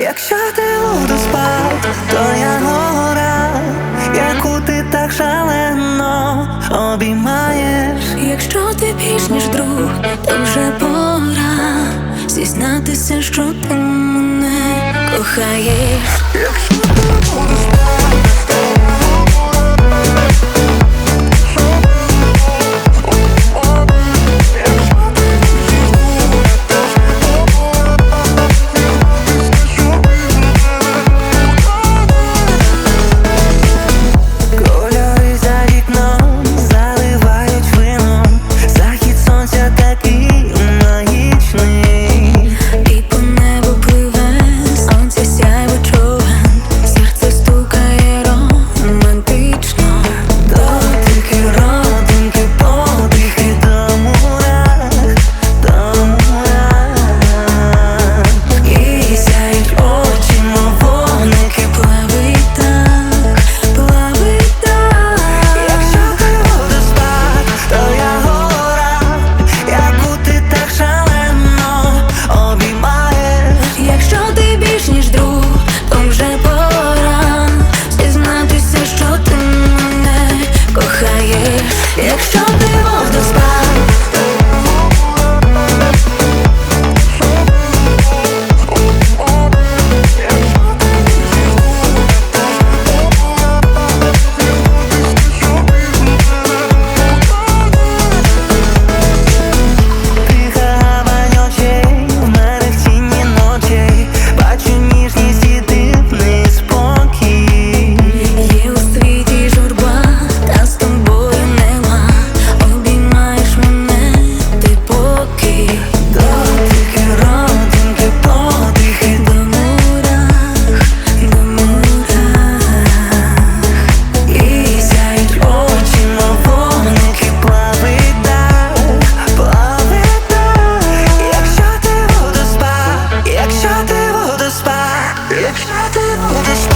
Якщо ти водоспад, то я гора, яку ти так шалено обіймаєш. Якщо ти більш ніж друг, то вже пора зізнатися, що ти мене кохаєш. bitch.